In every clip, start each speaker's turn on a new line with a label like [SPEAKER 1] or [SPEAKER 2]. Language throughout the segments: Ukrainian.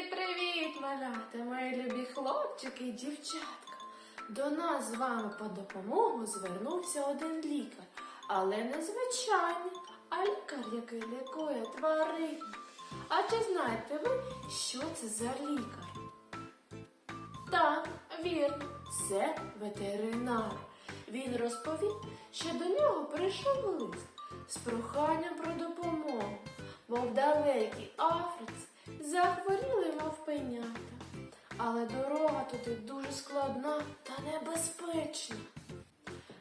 [SPEAKER 1] Привіт-привіт, малята, мої любі хлопчики і дівчатка. До нас з вами по допомогу звернувся один лікар, але не звичайний, а лікар, який лікує тварин. А чи знаєте ви, що це за лікар? Так, вірно, це ветеринар. Він розповів, що до нього прийшов лист з проханням про допомогу, бо в далекій Африці захворіли мавпенята. Але дорога туди дуже складна та небезпечна.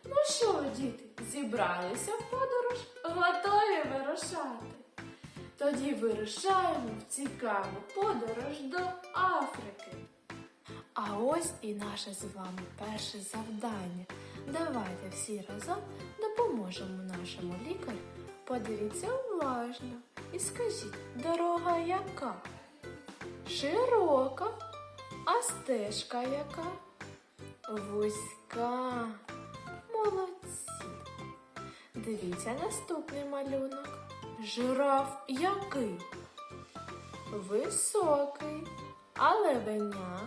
[SPEAKER 1] Ну що, діти, зібралися в подорож? Готові вирушати? Тоді вирушаємо в цікаву подорож до Африки. А ось і наше з вами перше завдання. Давайте всі разом допоможемо нашому лікарю. Подивіться уважно і скажіть, дорога яка? Широка, а стежка яка? Вузька. Молодці. Дивіться наступний малюнок. Жираф який? Високий, а левеня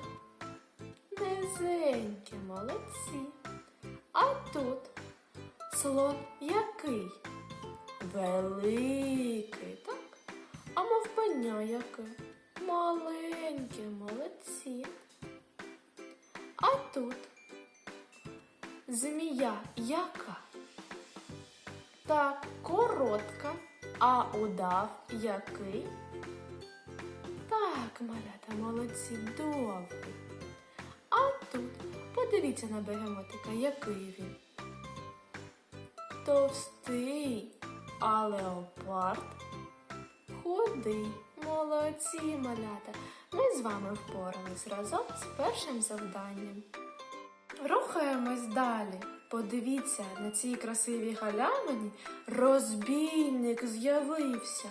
[SPEAKER 1] низенькі, молодці. А тут слон який? Великий, так? А мавпеня яке? Маленьке, молодці. А тут змія яка? Так, коротка, а удав який? Так, малята, молодці, довгий. А тут подивіться на бегемотика, який він. Товстий, а леопард худий. Молодці, малята. Ми з вами впорались разом з першим завданням. Рухаємось далі. Подивіться, на цій красивій галявині розбійник з'явився.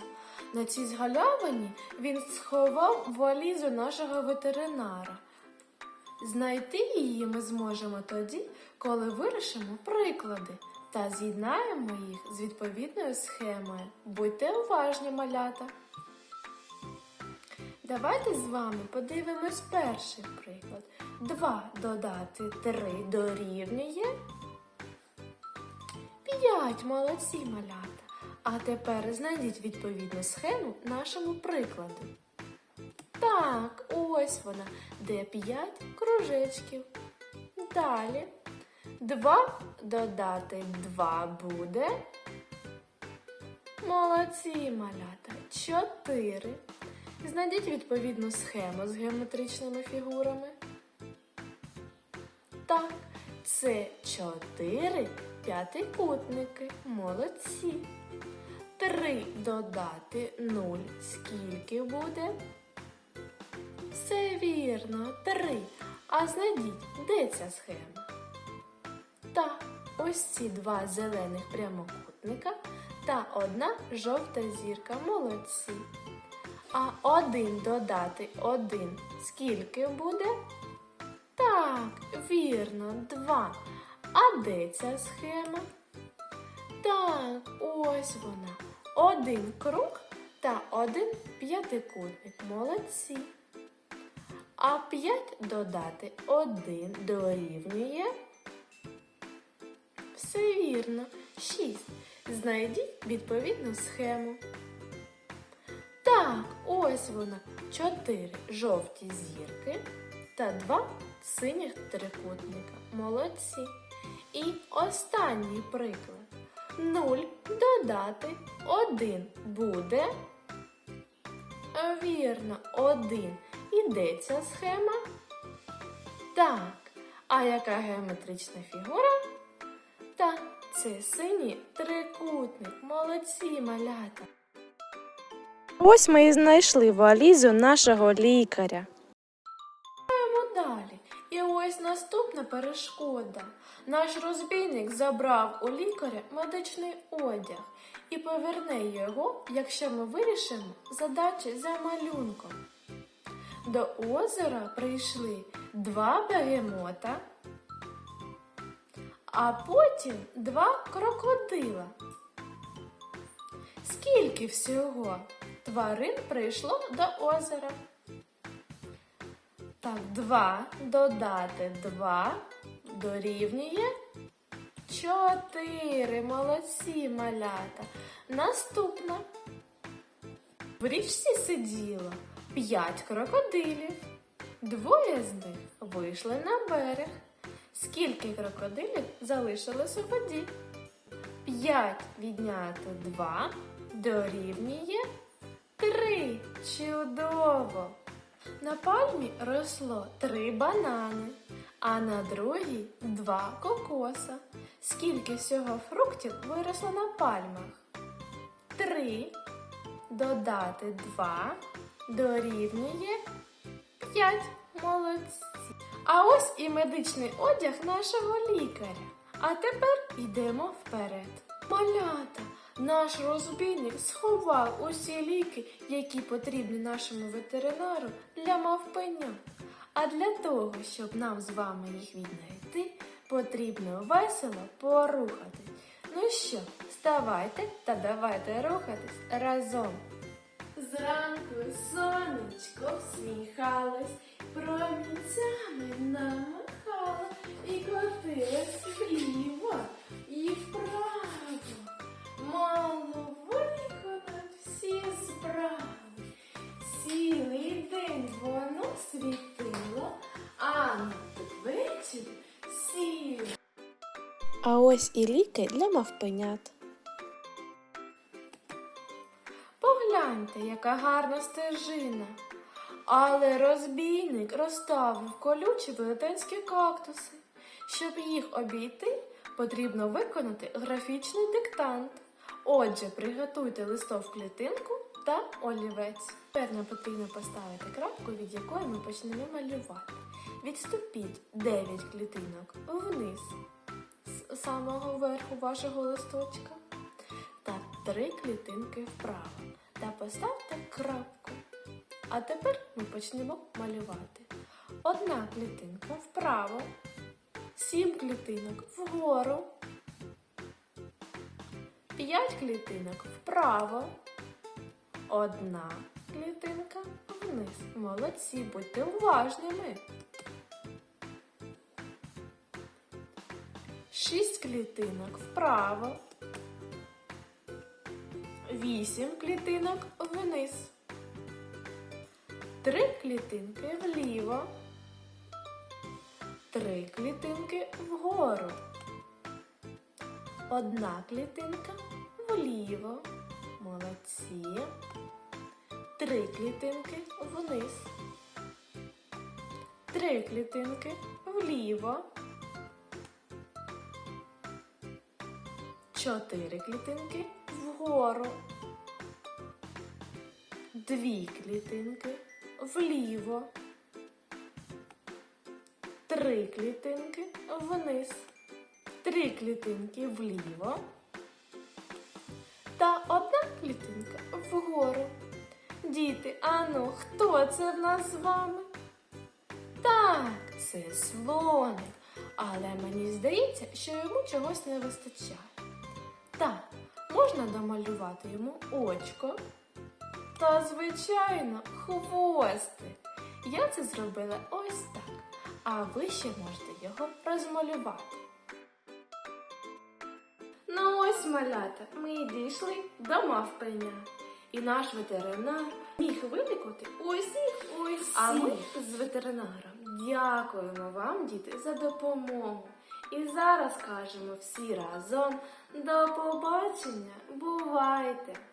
[SPEAKER 1] На цій галявині він сховав валізу нашого ветеринара. Знайти її ми зможемо тоді, коли вирішимо приклади та з'єднаємо їх з відповідною схемою. Будьте уважні, малята! Давайте з вами подивимось перший приклад. 2 додати 3 дорівнює 5. Молодці малята. А тепер знайдіть відповідну схему нашому прикладу. Так, ось вона, де 5 кружечків. Далі 2 додати 2 буде. Молодці малята. 4. Знайдіть відповідну схему з геометричними фігурами. Так, це 4 п'ятикутники. Молодці. 3 додати 0. Скільки буде? Все вірно, 3. А знайдіть, де ця схема? Так, ось ці два зелених прямокутника та одна жовта зірка. Молодці. А один додати один скільки буде? Так, вірно, два. А де ця схема? Так, ось вона. Один круг та один п'ятикутник. Молодці. А п'ять додати один дорівнює. Все вірно. Шість. Знайдіть відповідну схему. Ось вона. Чотири жовті зірки та два синіх трикутника. Молодці. І останній приклад. Нуль додати один буде. Вірно, один. І де ця схема? Так. А яка геометрична фігура? Так, це синій трикутник. Молодці малята.
[SPEAKER 2] Ось ми і знайшли валізу нашого лікаря.
[SPEAKER 1] Далі. І ось наступна перешкода. Наш розбійник забрав у лікаря медичний одяг і поверне його, якщо ми вирішимо задачі за малюнком. До озера прийшли два бегемота, а потім два крокодила. Скільки всього тварин прийшло до озера? Так, 2 додати 2 дорівнює 4. Молодці, малята. Наступна. В річці сиділо 5 крокодилів. Двоє з них вийшли на берег. Скільки крокодилів залишилось у воді? 5 відняти 2 дорівнює 3. Чудово! На пальмі росло три банани, а на другій два кокоса. Скільки всього фруктів виросло на пальмах? Три додати два дорівнює п'ять. Молодці. А ось і медичний одяг нашого лікаря. А тепер йдемо вперед. Малята, наш розбійник сховав усі ліки, які потрібні нашому ветеринару для мавпеня. А для того, щоб нам з вами їх віднайти, потрібно весело порухатись. Ну що, вставайте та давайте рухатись разом. Зранку сонечко всміхалось, промінцями намахало А
[SPEAKER 2] ось і ліки для мавпенят.
[SPEAKER 1] Погляньте, яка гарна стежина. Але розбійник розставив колючі велетенські кактуси. Щоб їх обійти, потрібно виконати графічний диктант. Отже, приготуйте листов клітинку та олівець. Тепер нам потрібно поставити крапку, від якої ми почнемо малювати. Відступіть 9 клітинок вниз з самого верху вашого листочка та три клітинки вправо та поставте крапку. А тепер ми почнемо малювати. Одна клітинка вправо, сім клітинок вгору, п'ять клітинок вправо, одна клітинка вниз. Молодці, будьте уважними. Шість клітинок вправо, вісім клітинок вниз, три клітинки вліво, три клітинки вгору, одна клітинка вліво, молодці, три клітинки вниз, три клітинки вліво. Чотири клітинки вгору. Дві клітинки вліво. Три клітинки вниз. Три клітинки вліво. Та одна клітинка вгору. Діти, ану, хто це в нас з вами? Так, це слоник. Але мені здається, що йому чогось не вистачає. Так, можна домалювати йому очко. Та, звичайно, хвостик. Я це зробила ось так. А ви ще можете його розмалювати. Ну ось, малята, ми дійшли до мавпеня. І наш ветеринар міг вилікувати усіх усіх. А ми з ветеринаром дякуємо вам, діти, за допомогу. І зараз кажемо всі разом до побачення. Бувайте!